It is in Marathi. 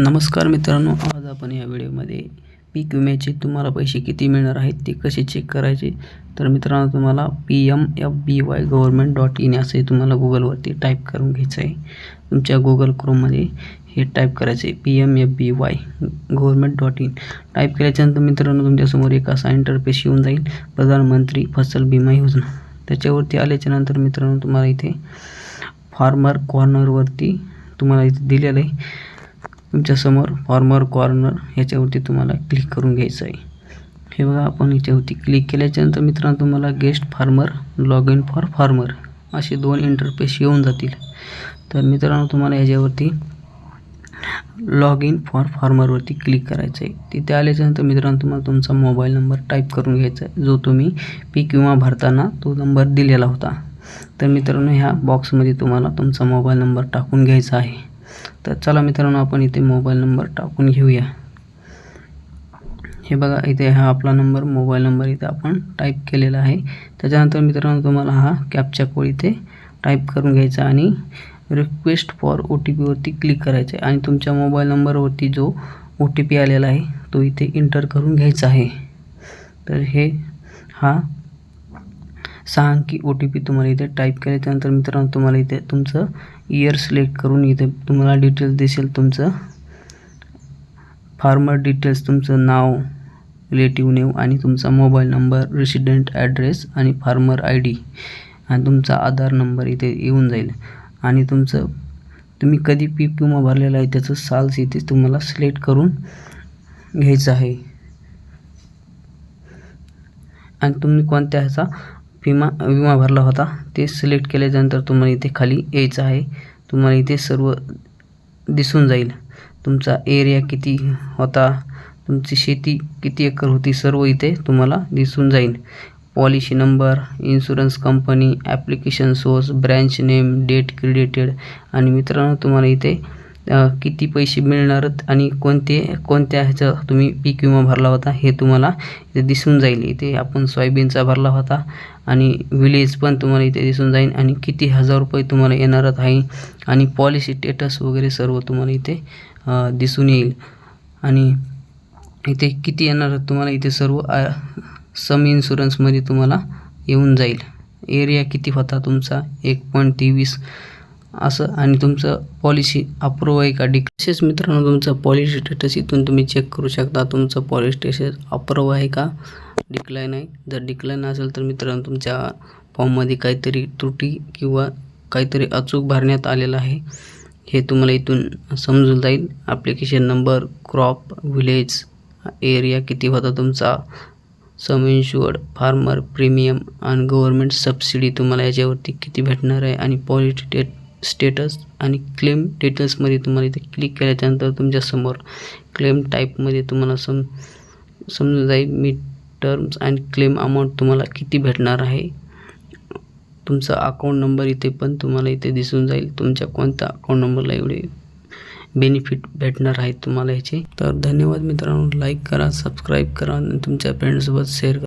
नमस्कार मित्रांनो आज आपण या व्हिडिओमध्ये पीक विम्याचे तुम्हाला पैसे किती मिळणार आहेत ते कसे चेक करायचे? तर मित्रांनो तुम्हाला P M F B Y government dot in असे तुम्हाला गुगलवरती टाईप करून घ्यायचं आहे. तुमच्या गुगल क्रोममध्ये हे टाईप करायचं आहे P M F B Y government dot in type केल्याच्यानंतर मित्रांनो तुमच्यासमोर एक असा इंटरफेस येऊन जाईल प्रधानमंत्री फसल बिमा योजना. त्याच्यावरती आल्याच्यानंतर मित्रांनो तुम्हाला इथे फार्मर कॉर्नरवरती तुम्हाला इथे दिलेलं आहे. तुमच्यासमोर फॉर्मर कॉर्नर ह्याच्यावरती तुम्हाला क्लिक करून घ्यायचं आहे. हे बघा आपण ह्याच्यावरती क्लिक केल्याच्यानंतर मित्रांनो तुम्हाला guest farmer log in for farmer असे दोन इंटरफेस येऊन जातील. तर मित्रांनो तुम्हाला ह्याच्यावरती लॉग इन फॉर फार्मरवरती क्लिक करायचं आहे. तिथे आल्याच्यानंतर मित्रांनो तुम्हाला तुमचा मोबाईल नंबर टाईप करून घ्यायचा आहे. जो तुम्ही पीक विमा भरताना तो नंबर दिलेला होता. तर मित्रांनो ह्या बॉक्समध्ये तुम्हाला तुमचा मोबाईल नंबर टाकून घ्यायचा आहे. तर चला मित्रांनो आपण इथे मोबाईल नंबर टाकून घेऊया. हे बघा इथे हा आपला नंबर मोबाईल नंबर इथे आपण टाईप केलेला आहे. त्याच्यानंतर मित्रांनो तुम्हाला हा कॅपचा कोड इथे टाईप करून घ्यायचा आणि रिक्वेस्ट फॉर ओ टी पीवरती क्लिक करायचं आहे. आणि तुमच्या मोबाईल नंबरवरती जो ओ टी पी आलेला आहे तो इथे इंटर करून घ्यायचा आहे. तर हे हा सहा अंकी ओ टी पी तुम्हाला इथे टाईप केल्याच्यानंतर मित्रांनो तुम्हाला इथे तुमचं इयर सिलेक्ट करून इथे तुम्हाला डिटेल्स दिसेल तुमचं. फार्मर डिटेल्स तुमचं नाव रिलेटिव्ह नेम आणि तुमचा मोबाईल नंबर रेसिडेंट ॲड्रेस आणि फार्मर आय डी आणि तुमचा आधार नंबर इथे येऊन जाईल. आणि तुमचं तुम्ही कधी पीक विमा भरलेला आहे त्याचं साल्स इथे तुम्हाला सिलेक्ट करून घ्यायचं आहे. आणि तुम्ही कोणत्या ह्याचा विमा विमा भरला होता. ते सिलेक्ट केल्याच्यानंतर तुम्हाला इथे खाली यायचं आहे. तुम्हाला इथे सर्व दिसून जाईल. तुमचा एरिया किती होता तुमची शेती किती एकर होती सर्व इथे तुम्हाला दिसून जाईल. Policy number insurance company application source branch name date credited आणि मित्रांनो तुम्हाला इथे किती पैसे मिळणार आणि कोणते कोणत्या ह्याचं तुम्ही पीक विमा भरला होता हे तुम्हाला इथे दिसून जाईल. इथे आपण सोयाबीनचा भरला होता आणि विलेज पण तुम्हाला इथे दिसून जाईल आणि किती हजार रुपये तुम्हाला येणारच आहे आणि पॉलिसी स्टेटस वगैरे सर्व तुम्हाला इथे दिसून येईल. आणि इथे किती येणार तुम्हाला इथे सर्व सम इन्शुरन्समध्ये तुम्हाला येऊन जाईल. एरिया किती होता तुमचा? एक पॉईंट तेवीस असं. आणि तुमचं पॉलिसी अप्रूव्ह आहे का? डिक तसेच मित्रांनो तुमचं पॉलिसी स्टेटस इथून तुम्ही चेक करू शकता. तुमचं पॉलिसी स्टेटस अप्रूव्ह आहे का? डिक्लाईन आहे. जर डिक्लाईन असेल तर मित्रांनो तुमच्या फॉर्ममध्ये काहीतरी त्रुटी किंवा काहीतरी अचूक भरण्यात आलेलं आहे. हे तुम्हाला इथून समजून जाईल. Application number crop village area किती होता तुमचा? सम इन्शुअर्ड फार्मर प्रीमियम आणि गव्हर्मेंट सबसिडी तुम्हाला याच्यावरती किती भेटणार आहे? आणि पॉलिसी डेट स्टेटस आणि क्लेम डिटेल्समध्ये तुम्हाला इथे क्लिक केल्याच्यानंतर तुमच्यासमोर क्लेम टाईपमध्ये तुम्हाला सम समजून जाईल मी टर्म्स अँड क्लेम अमाऊंट तुम्हाला किती भेटणार आहे तुमचा अकाउंट नंबर इथे पण तुम्हाला इथे दिसून जाईल. तुमच्या कोणत्या अकाउंट नंबरला एवढे बेनिफिट भेटणार आहेत तुम्हाला याचे. तर धन्यवाद मित्रांनो. लाईक करा सबस्क्राईब करा आणि तुमच्या फ्रेंडसोबत शेअर करा.